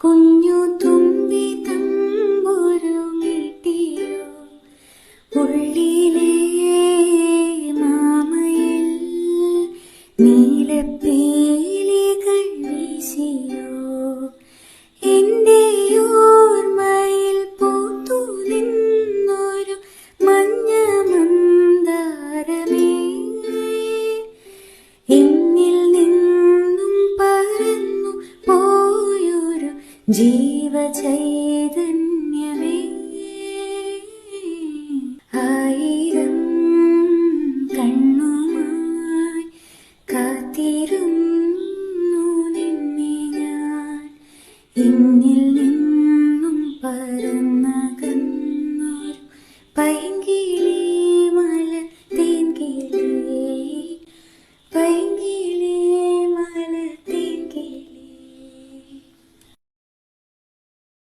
കുഞ്ഞു തുമ്പി തമ്പുരുങ്ങിട്ടിയോ ഉള്ളിലെ മാമയിൽ നീലപ്പേലി കണ്ണീശിയോ ജീവചൈതന്യമേ ആയിരം കണ്ണുമായി പൈ